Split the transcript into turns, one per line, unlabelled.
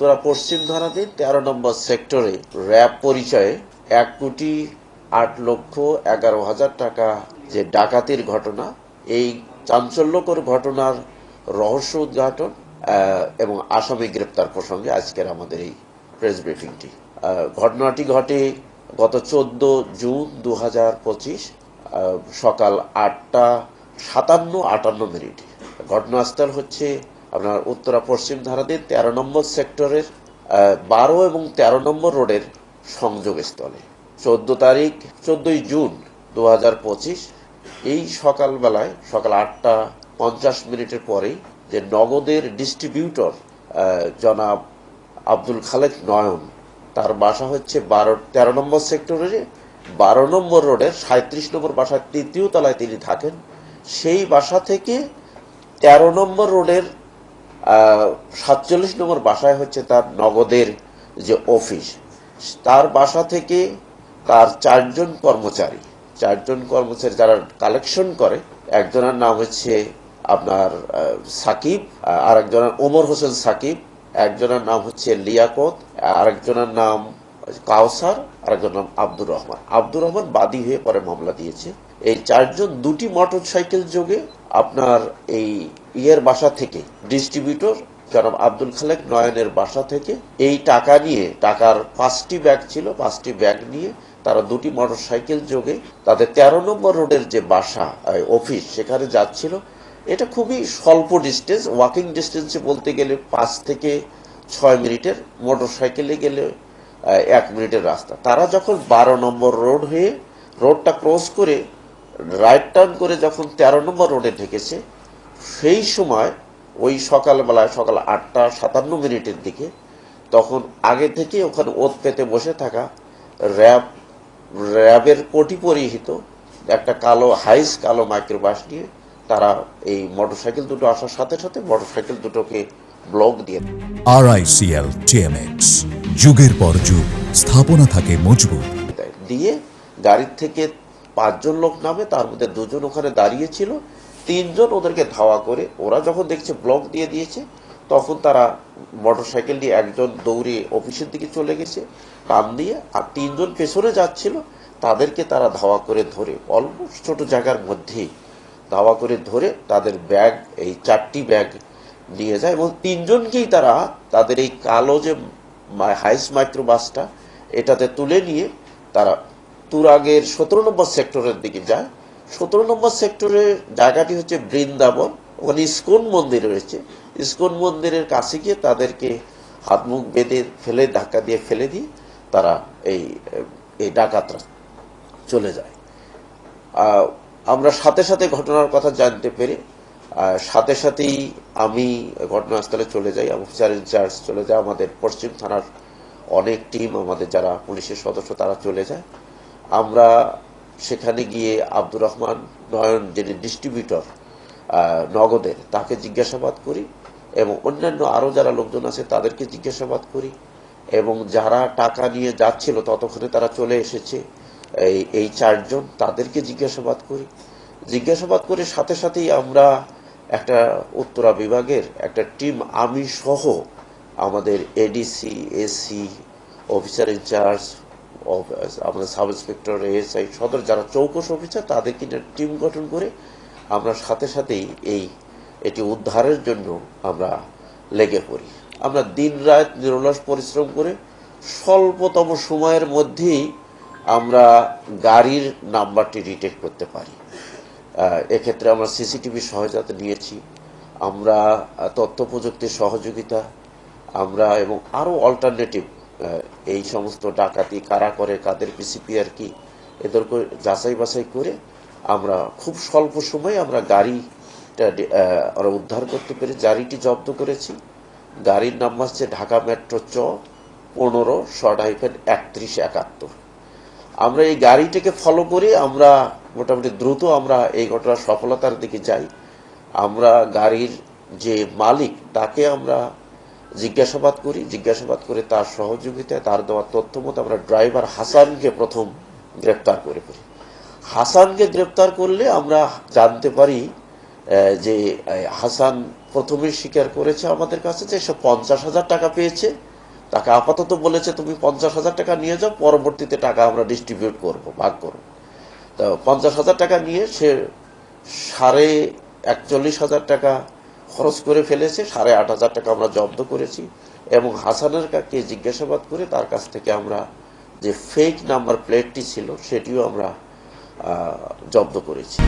উত্তরা পশ্চিম ধারাধীন তেরো নম্বর সেক্টরে র্যাব পরিচয়ে এক কোটি আট লক্ষ এগারো হাজার টাকা যে ডাকাতির ঘটনা, এই চাঞ্চল্যকর ঘটনার রহস্য উদ্ঘাটন এবং আসামি গ্রেপ্তার প্রসঙ্গে আজকের আমাদের এই প্রেস ব্রিফিংটি। ঘটনাটি ঘটে গত চোদ্দ জুন দু পঁচিশ সকাল আটটা সাতান্ন আটান্ন মিনিট। ঘটনাস্থল হচ্ছে আপনার উত্তরা পশ্চিম ধারাদের তেরো নম্বর সেক্টরের বারো এবং তেরো নম্বর রোডের সংযোগস্থলে। চোদ্দ তারিখ, চোদ্দই জুন দু হাজার পঁচিশ, এই সকালবেলায়, সকাল আটটা পঞ্চাশ মিনিটের পরেই যে নগদের ডিস্ট্রিবিউটর জনাব আব্দুল খালেক নয়ন, তার বাসা হচ্ছে বারো, তেরো নম্বর সেক্টরের, বারো নম্বর রোডের সাঁত্রিশ নম্বর বাসার তৃতীয় তলায় তিনি থাকেন। সেই বাসা থেকে তেরো নম্বর রোডের সাতচল্লিশ নম্বর বাসায় হচ্ছে তার নগদের যে অফিস। তার বাসা থেকে তার চারজন কর্মচারী চারজন কর্মচারী যারা কালেকশন করে, একজনের নাম হচ্ছে আপনার সাকিব আর একজনের ওমর হোসেন সাকিব, একজনের নাম হচ্ছে লিয়াকত, আরেকজনের নাম কাউসার আরেকজনের নাম আব্দুর রহমান। আব্দুর রহমান বাদী হয়ে পরে মামলা দিয়েছে। এই চারজন দুটি মোটর সাইকেল যোগে আপনার এই ইয়ের বাসা থেকে ডিস্ট্রিবিউটর জনাব আব্দুল খালেক নয়নের বাসা থেকে এই টাকা নিয়ে, টাকার পাঁচটি ব্যাগ ছিল, পাঁচটি ব্যাগ নিয়ে তারা দুটি মোটর সাইকেল যোগে তাদের তেরো নম্বর রোডের যে বাসা অফিস সেখানে যাচ্ছিল। এটা খুবই স্বল্প ডিস্টেন্স ওয়াকিং ডিস্টেন্সে বলতে গেলে পাঁচ থেকে ছয় মিনিটের মোটর সাইকেলে গেলে এক মিনিটের রাস্তা। তারা যখন বারো নম্বর রোড হয়ে রোডটা ক্রস করে রাইট টার্ন করে যখন তেরো নম্বর রোডে ঢেকেছে সেই সময় ওই সকালবেলায় সকাল আটটা সাতান্ন মিনিটের দিকে তখন আগে থেকে ওখানে ওত পেতে বসে থাকা র্যাব র্যাবের কোটি পরিহিত একটা কালো হাইস কালো মাইক্রোবাস নিয়ে তারা এই মোটরসাইকেল দুটো আসার সাথে সাথে মোটরসাইকেল দুটোকে ব্লক দিয়ে আর
আরআইসিএল টিএমএক্স যুগের পর যুগ স্থাপনা থাকে মজবুত।
দেয় দিয়ে গাড়ির থেকে পাঁচজন লোক নামে, তার মধ্যে দুজন ওখানে দাঁড়িয়ে ছিল, তিনজন ওদেরকে ধাওয়া করে, ওরা যখন দেখছে ব্লক দিয়ে দিয়েছে, তখন তারা মোটরসাইকেল দিয়ে একজন দৌড়ে অফিসের দিকে চলে গেছে টান দিয়ে, আর তিনজন পেছনে যাচ্ছিল, তাদেরকে তারা ধাওয়া করে ধরে অল্প ছোট জায়গার মধ্যেই ধাওয়া করে ধরে তাদের ব্যাগ, এই চারটি ব্যাগ নিয়ে যায়, এবং তিনজনকেই তারা তাদের এই কালো যে হাইস মাইক্রো বাসটা এটাতে তুলে নিয়ে তারা তুরাগের সতেরো নম্বর সেক্টরের দিকে যায় সতেরো নম্বর সেক্টরের জায়গাটি হচ্ছে বৃন্দাবন। ওখানে ইস্কন মন্দির রয়েছে। ইস্কন মন্দিরের কাছে গিয়ে তাদেরকে হাত মুখ বেঁধে ফেলে, ধাক্কা দিয়ে ফেলে দিয়ে তারা এই এই ডাকাতরা চলে যায়। আমরা সাথে সাথে ঘটনার কথা জানতে পেরে সাথে সাথেই আমি ঘটনাস্থলে চলে যাই। অফিসার ইনচার্জ চলে যায়। আমাদের পশ্চিম থানার অনেক টিম আমাদের যারা পুলিশের সদস্য, তারা চলে যায়। আমরা সেখানে গিয়ে আব্দুর রহমান নয়ন যিনি ডিস্ট্রিবিউটর নগদের, তাকে জিজ্ঞাসাবাদ করি এবং অন্যান্য আরও যারা লোকজন আছে তাদেরকে জিজ্ঞাসাবাদ করি এবং যারা টাকা নিয়ে যাচ্ছিল ততক্ষণে তারা চলে এসেছে। এই এই চারজন তাদেরকে জিজ্ঞাসাবাদ করি। জিজ্ঞাসাবাদ করে সাথে সাথেই আমরা একটা উত্তরা বিভাগের একটা টিম, আমি সহ আমাদের ADC AC officer in charge আমাদের সাব ইন্সপেক্টর এএসআই সদর, যারা চৌকস অফিসার, তাদেরকে টিম গঠন করে আমরা সাথে সাথেই এই, এটি উদ্ধারের জন্য আমরা লেগে পড়ি। আমরা দিন রাত নিরলস পরিশ্রম করে স্বল্পতম সময়ের মধ্যেই আমরা গাড়ির নাম্বারটি রিটেক্ট করতে পারি। এক্ষেত্রে আমরা সিসিটিভি সহায়তা নিয়েছি। আমরা তথ্য প্রযুক্তির সহযোগিতা, আমরা এবং আরও অল্টারনেটিভ এই সমস্ত ডাকাতি কারা করে, কাদের পিসিপিআর কি এদেরকে যাচাই বাছাই করে আমরা খুব স্বল্প সময়ে আমরা গাড়িটা আমরা উদ্ধার করতে পেরে গাড়িটি জব্দ করেছি। গাড়ির নাম হচ্ছে ঢাকা মেট্রো চ পনেরো শর্ট হাইফেন একত্রিশ একাত্তর। আমরা এই গাড়িটাকে ফলো করে আমরা মোটামুটি দ্রুত আমরা এই ঘটনার সফলতার দিকে যাই। আমরা গাড়ির যে মালিক, তাকে আমরা জিজ্ঞাসাবাদ করি, জিজ্ঞাসাবাদ করে তার সহযোগিতায়, তার দেওয়া তথ্য মতো আমরা ড্রাইভার হাসানকে প্রথম গ্রেপ্তার করে ফেলি। হাসানকে গ্রেপ্তার করলে আমরা জানতে পারি যে হাসান প্রথমে স্বীকার করেছে আমাদের কাছে যে সে পঞ্চাশ হাজার টাকা পেয়েছে। তাকে আপাতত বলেছে, তুমি পঞ্চাশ হাজার টাকা নিয়ে যাও, পরবর্তীতে টাকা আমরা ডিস্ট্রিবিউট করব, ভাগ করব। তো পঞ্চাশ হাজার টাকা নিয়ে সে সাড়ে একচল্লিশ হাজার টাকা খরচ করে ফেলেছে, সাড়ে আট হাজার টাকা আমরা জব্দ করেছি। এবং হাসানের কাকে জিজ্ঞাসাবাদ করে তার কাছ থেকে আমরা যে ফেক নাম্বার প্লেটটি ছিল, সেটিও আমরা জব্দ করেছি।